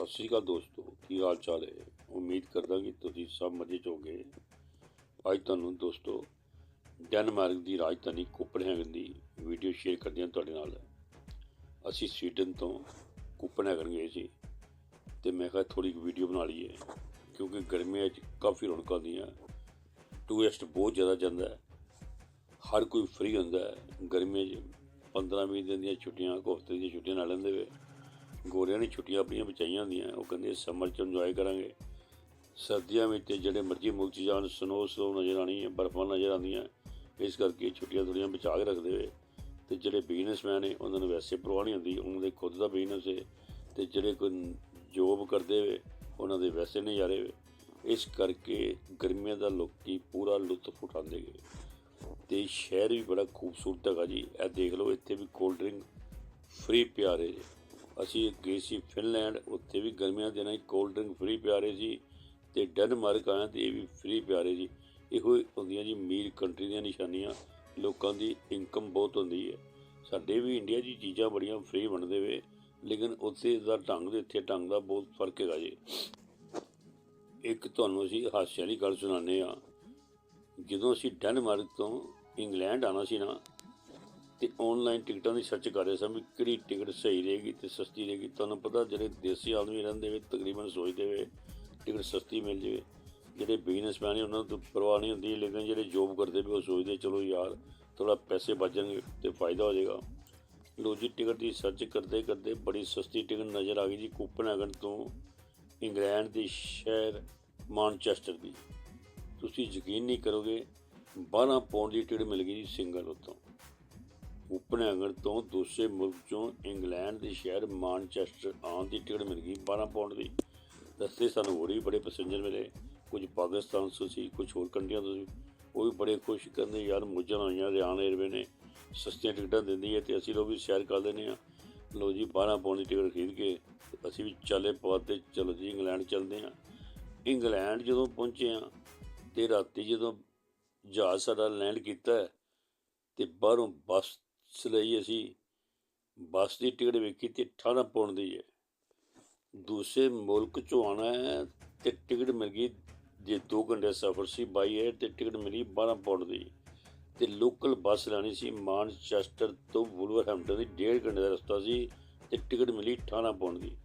ਸਤਿ ਸ਼੍ਰੀ ਅਕਾਲ ਦੋਸਤੋ, ਕੀ ਹਾਲ ਚਾਲ ਹੈ? ਉਮੀਦ ਕਰਦਾ ਕਿ ਤੁਸੀਂ ਸਭ ਮਜ਼ੇ 'ਚ ਹੋਗੇ ਅੱਜ ਤੁਹਾਨੂੰ ਦੋਸਤੋ, ਡੈਨਮਾਰਕ ਦੀ ਰਾਜਧਾਨੀ ਕੋਪਨਹੈਗਨ ਦੀ ਵੀਡੀਓ ਸ਼ੇਅਰ ਕਰਦੇ ਹਾਂ ਤੁਹਾਡੇ ਨਾਲ। ਅਸੀਂ ਸਵੀਡਨ ਤੋਂ ਕੋਪਨਹੈਗਨ ਗਏ ਸੀ ਤੇ ਮੈਂ ਕਿਹਾ ਥੋੜੀ ਵੀਡੀਓ ਬਣਾ ਲਈਏ, ਕਿਉਂਕਿ ਗਰਮੀਆਂ 'ਚ ਕਾਫੀ ਰੌਣਕਾਂ ਹੁੰਦੀਆਂ। ਟੂਰਿਸਟ ਬਹੁਤ ਜ਼ਿਆਦਾ ਜਾਂਦਾ ਹੈ। ਹਰ ਕੋਈ ਫ੍ਰੀ ਹੁੰਦਾ ਹੈ। ਗਰਮੀਆਂ 'ਚ 15-20 ਦਿਨ ਦੀਆਂ ਛੁੱਟੀਆਂ ਹਫ਼ਤੇ ਦੀਆਂ ਛੁੱਟੀਆਂ ਨਾਲ ਲੈਂਦੇ ਵੇ। ਗੋਰਿਆਂ ਨੇ ਛੁੱਟੀਆਂ ਆਪਣੀਆਂ ਬਚਾਈਆਂ ਹੁੰਦੀਆਂ, ਉਹ ਕਹਿੰਦੇ ਸਮਰ 'ਚ ਇੰਜੋਏ ਕਰਾਂਗੇ। ਸਰਦੀਆਂ ਵਿੱਚ ਤੇ ਜਿਹੜੇ ਮਰਜ਼ੀ ਮੁਲਕ 'ਚ ਜਾਣ ਸਨੋ ਸਨੋ ਨਜ਼ਰ ਆਣੀ ਹੈ ਬਰਫ਼ਾਂ ਨਜ਼ਰ ਆਉਂਦੀਆਂ, ਇਸ ਕਰਕੇ ਛੁੱਟੀਆਂ ਥੋੜ੍ਹੀਆਂ ਬਚਾ ਕੇ ਰੱਖਦੇ ਹੋਏ। ਤੇ ਜਿਹੜੇ ਬਿਜ਼ਨਸਮੈਨ ਨੇ, ਉਹਨਾਂ ਨੂੰ ਵੈਸੇ ਪਰਵਾਹ ਨਹੀਂ ਹੁੰਦੀ, ਉਹਨਾਂ ਦੇ ਖੁਦ ਦਾ ਬਿਜ਼ਨਸ ਹੈ ਤੇ ਜਿਹੜੇ ਕੋਈ ਜੋਬ ਕਰਦੇ ਵੇ ਉਹਨਾਂ ਦੇ ਵੈਸੇ ਨਜ਼ਾਰੇ ਵੇ ਇਸ ਕਰਕੇ ਗਰਮੀਆਂ ਦਾ ਲੋਕੀ ਪੂਰਾ ਲੁਤਫ ਉਠਾਉਂਦੇ ਗਏ। ਤੇ ਸ਼ਹਿਰ ਵੀ ਬੜਾ ਖੂਬਸੂਰਤ ਹੈਗਾ ਜੀ। ਇਹ ਦੇਖ ਲਓ, ਇੱਥੇ ਵੀ ਕੋਲਡ ਡਰਿੰਕ ਫ੍ਰੀ ਪਿਆਰੇ ਜੀ ਅਸੀਂ ਗਏ ਸੀ ਫਿਨਲੈਂਡ, ਉੱਥੇ ਵੀ ਗਰਮੀਆਂ ਦੇ ਦਿਨਾਂ 'ਚ ਕੋਲਡ ਡਰਿੰਕ ਫ੍ਰੀ ਪਿਆਰੇ ਸੀ ਤੇ ਡੈਨਮਾਰਕ ਆਇਆ ਤੇ ਇਹ ਵੀ ਫ੍ਰੀ ਪਿਆਰੇ ਜੀ ਇਹੋ ਹੀ ਹੁੰਦੀਆਂ ਜੀ ਅਮੀਰ ਕੰਟਰੀ ਦੀਆਂ ਨਿਸ਼ਾਨੀਆਂ, ਲੋਕਾਂ ਦੀ ਇਨਕਮ ਬਹੁਤ ਹੁੰਦੀ ਹੈ। ਸਾਡੇ ਵੀ ਇੰਡੀਆ 'ਚ ਚੀਜ਼ਾਂ ਬੜੀਆਂ ਫ੍ਰੀ ਬਣਦੇ ਵੇ, ਲੇਕਿਨ ਉੱਥੇ ਦਾ ਢੰਗ ਤੇ ਇੱਥੇ ਢੰਗ ਦਾ ਬਹੁਤ ਫ਼ਰਕ ਹੈਗਾ ਜੀ। ਇੱਕ ਤੁਹਾਨੂੰ ਅਸੀਂ ਹਾਸੇ ਵਾਲੀ ਗੱਲ ਸੁਣਾਉਂਦੇ ਆ ਜਦੋਂ ਅਸੀਂ ਡੈਨਮਾਰਕ ਤੋਂ ਇੰਗਲੈਂਡ ਆਣਾ ਸੀ ਨਾ ਤੇ ਆਨਲਾਈਨ ਟਿਕਟਾਂ ਦੀ ਸਰਚ ਕਰ ਰਹੇ ਸਾਂ ਵੀ ਕਿਹੜੀ ਟਿਕਟ ਸਹੀ ਰਹੇਗੀ ਤੇ ਸਸਤੀ ਰਹੇਗੀ। ਤੁਹਾਨੂੰ ਪਤਾ ਜਿਹੜੇ ਦੇਸੀ ਆਦਮੀ ਰਹਿੰਦੇ ਵੇ, ਤਕਰੀਬਨ ਸੋਚਦੇ ਵੇ ਟਿਕਟ ਸਸਤੀ ਮਿਲ ਜਾਵੇ। ਜਿਹੜੇ ਬਿਜ਼ਨਸਮੈਨ ਨੇ ਉਹਨਾਂ ਨੂੰ ਪਰਵਾਹ ਨਹੀਂ ਹੁੰਦੀ, ਲੇਕਿਨ ਜਿਹੜੇ ਜੋਬ ਕਰਦੇ ਵੀ ਉਹ ਸੋਚਦੇ, ਚਲੋ ਯਾਰ ਥੋੜਾ ਪੈਸੇ ਬਚਣਗੇ ਤੇ ਫਾਇਦਾ ਹੋ ਜਾਏਗਾ। ਲੋ ਜੀ, ਟਿਕਟ ਦੀ ਸਰਚ ਕਰਦੇ ਕਰਦੇ ਬੜੀ ਸਸਤੀ ਟਿਕਟ ਨਜ਼ਰ ਆ ਗਈ ਜੀ ਕੋਪਨਹੈਗਨ ਤੋਂ ਇੰਗਲੈਂਡ ਦੇ ਸ਼ਹਿਰ ਮਾਨਚੈਸਟਰ ਦੀ। ਤੁਸੀਂ ਯਕੀਨ ਨਹੀਂ ਕਰੋਗੇ 12 ਪੌਂਡ ਦੀ ਟਿਕਟ ਮਿਲ ਗਈ ਜੀ ਸਿੰਗਲ ਉੱਤੋਂ ਉਪਨਗਰ ਤੋਂ ਦੂਸਰੇ ਮੁਲਕ ਚੋਂ ਇੰਗਲੈਂਡ ਦੇ ਸ਼ਹਿਰ ਮਾਨਚੈਸਟਰ ਆਉਣ ਦੀ ਟਿਕਟ ਮਿਲ ਗਈ 12 ਪੌਂਡ ਦੀ। ਰਸਤੇ ਸਾਨੂੰ ਹੋਰ ਵੀ ਬੜੇ ਪੈਸੇਂਜਰ ਮਿਲੇ। ਕੁਝ ਪਾਕਿਸਤਾਨ ਤੋਂ ਸੀ, ਕੁਝ ਹੋਰ ਕੰਟਰੀਆਂ ਤੋਂ ਸੀ। ਉਹ ਵੀ ਬੜੇ ਖੁਸ਼ ਕਹਿੰਦੇ ਯਾਰ ਮੁੱਝਾਂ ਆਈਆਂ ਰਿਆਨ ਏਅਰਵੇ ਨੇ ਸਸਤੀਆਂ ਟਿਕਟਾਂ ਦਿੰਦੀ ਹੈ ਤੇ ਅਸੀਂ ਲੋਕ ਵੀ ਸ਼ੇਅਰ ਕਰ ਦਿੰਦੇ ਆ ਲੋ ਜੀ 12 ਪੌਂਡ ਦੀ ਟਿਕਟ ਖਰੀਦ ਕੇ ਅਸੀਂ ਵੀ ਚੱਲੇ ਪਾਤੇ ਚਲੋ ਜੀ, ਇੰਗਲੈਂਡ ਚੱਲਦੇ ਆ ਇੰਗਲੈਂਡ ਜਦੋਂ ਪਹੁੰਚੇ ਆ ਤੇ ਰਾਤੀ ਜਦੋਂ ਜਹਾਜ਼ ਸਾਡਾ ਲੈਂਡ ਕੀਤਾ ਤੇ ਬਾਹਰੋਂ ਬੱਸ ਲਈ ਅਸੀਂ ਬੱਸ ਦੀ ਟਿਕਟ ਵੇਖੀ ਤੇ 18 ਪੌਂਡ ਦੀ ਹੈ। ਦੂਸਰੇ ਮੁਲਕ ਚੋਂ ਆਉਣਾ ਹੈ ਤੇ ਟਿਕਟ ਮਿਲ ਗਈ ਜੇ 2 ਘੰਟੇ ਸਫ਼ਰ ਸੀ ਬਾਈ ਏਅਰ ਤੇ ਟਿਕਟ ਮਿਲੀ 12 ਪੌਂਡ ਦੀ। ਤੇ ਲੋਕਲ ਬੱਸ ਲੈਣੀ ਸੀ ਮਾਨਚੈਸਟਰ ਤੋਂ ਵੁਲਵਰਹੈਂਪਟਨ ਦੀ 1.5 ਘੰਟੇ ਦਾ ਰਸਤਾ ਸੀ ਤੇ ਟਿਕਟ ਮਿਲੀ 18 ਪੌਂਡ ਦੀ।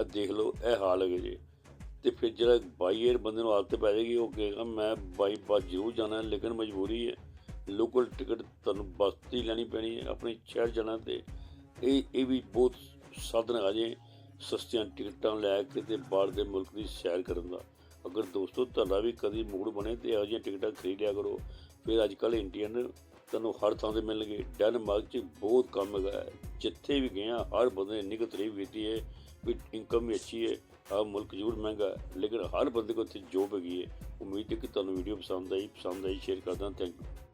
ਆ ਦੇਖ ਲਓ, ਇਹ ਹਾਲ ਹੈ ਜੇ। ਤੇ ਫਿਰ ਜਿਹੜਾ ਬਾਈ ਏਅਰ ਬੰਦੇ ਨੂੰ ਆਦਤ ਪੈ ਜਾਏਗੀ, ਉਹ ਕਹੇਗਾ, ਮੈਂ ਬਾਈ ਬੱਸ ਜ਼ਰੂਰ ਜਾਣਾ ਲੇਕਿਨ ਮਜਬੂਰੀ ਹੈ ਲੋਕਲ ਟਿਕਟ ਤੁਹਾਨੂੰ ਬੱਸ ਦੀ ਲੈਣੀ ਪੈਣੀ ਹੈ, ਆਪਣੇ ਸ਼ਹਿਰ ਜਾਣਾ ਤੇ। ਇਹ ਇਹ ਵੀ ਬਹੁਤ ਸਾਧਨ ਆ ਜੇ ਸਸਤੀਆਂ ਟਿਕਟਾਂ ਲੈ ਕੇ ਤੇ ਬਾਹਰ ਦੇ ਮੁਲਕ ਦੀ ਸੈਰ ਕਰਨ ਦਾ। ਅਗਰ ਦੋਸਤੋ, ਤੁਹਾਡਾ ਵੀ ਕਦੀ ਮੂਡ ਬਣੇ ਤੇ ਇਹੋ ਜਿਹੀਆਂ ਟਿਕਟਾਂ ਖਰੀਦਿਆ ਕਰੋ। ਫਿਰ ਅੱਜ ਕੱਲ੍ਹ ਇੰਡੀਅਨ ਤੁਹਾਨੂੰ ਹਰ ਥਾਂ ਤੇ ਮਿਲਣਗੇ। ਡੈਨਮਾਰਕ 'ਚ ਬਹੁਤ ਕੰਮ ਹੈਗਾ ਹੈ। ਜਿੱਥੇ ਵੀ ਗਏ ਹਾਂ ਹਰ ਬੰਦੇ ਨੇ ਇੰਨੀ ਕੁ ਤਾਰੀਫ ਕੀਤੀ ਹੈ ਵੀ ਇਨਕਮ ਵੀ ਅੱਛੀ ਹੈ। ਆ ਮੁਲਕ ਜ਼ਰੂਰ ਮਹਿੰਗਾ ਹੈ, ਲੇਕਿਨ ਹਰ ਬੰਦੇ ਕੋਲ ਇੱਥੇ ਜੋਬ ਹੈਗੀ ਹੈ। ਉਮੀਦ ਹੈ ਕਿ ਤੁਹਾਨੂੰ ਵੀਡੀਓ ਪਸੰਦ ਆਈ ਪਸੰਦ ਆਈ ਸ਼ੇਅਰ ਕਰਦਾ। Thank you